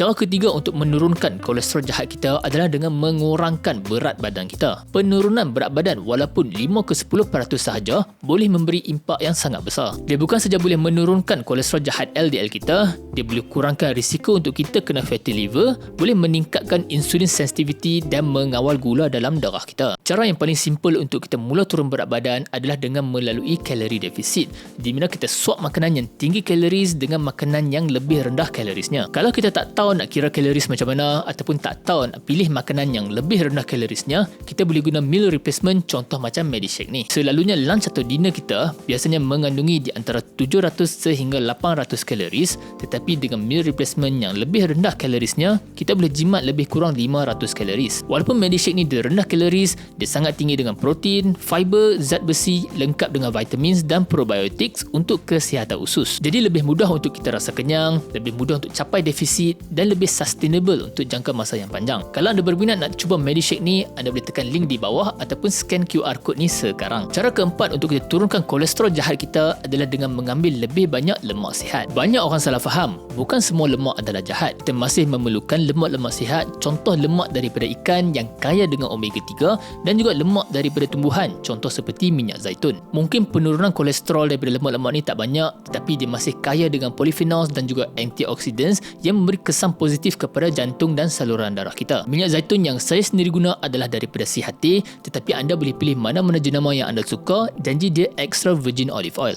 Cara ketiga untuk menurunkan kolesterol jahat kita adalah dengan mengurangkan berat badan kita. Penurunan berat badan walaupun 5 ke 10% sahaja boleh memberi impak yang sangat besar. Dia bukan saja boleh menurunkan kolesterol jahat LDL kita, dia boleh kurangkan risiko untuk kita kena fatty liver, boleh meningkatkan insulin sensitivity dan mengawal gula dalam darah kita. Cara yang paling simple untuk kita mula turun berat badan adalah dengan melalui kalori defisit di mana kita swap makanan yang tinggi kaloris dengan makanan yang lebih rendah kalorisnya. Kalau kita tak tahu nak kira kaloris macam mana ataupun tak tahu nak pilih makanan yang lebih rendah kalorisnya, kita boleh guna meal replacement contoh macam Medishake ni. Selalunya lunch atau dinner kita biasanya mengandungi di antara 700 sehingga 800 kaloris tetapi dengan meal replacement yang lebih rendah kalorisnya, kita boleh jimat lebih kurang 500 kaloris. Walaupun Medishake ni dia rendah kaloris, dia sangat tinggi dengan protein, fiber, zat besi lengkap dengan vitamins dan probiotics untuk kesihatan usus. Jadi lebih mudah untuk kita rasa kenyang, lebih mudah untuk capai defisit dan lebih sustainable untuk jangka masa yang panjang. Kalau anda berminat nak cuba Medishake ni, anda boleh tekan link di bawah ataupun scan QR code ni sekarang. Cara keempat untuk kita turunkan kolesterol jahat kita adalah dengan mengambil lebih banyak lemak sihat. Banyak orang salah faham, bukan semua lemak adalah jahat. Kita masih memerlukan lemak-lemak sihat, contoh lemak daripada ikan yang kaya dengan omega 3 dan juga lemak daripada tumbuhan, contoh seperti minyak zaitun. Mungkin penurunan kolesterol daripada lemak-lemak ni tak banyak, tetapi dia masih kaya dengan polyphenols dan juga antioxidants yang memberi kesan positif kepada jantung dan saluran darah kita. Minyak zaitun yang saya sendiri guna adalah daripada si hati, tetapi anda boleh pilih mana-mana jenama yang anda suka, janji dia extra virgin olive oil.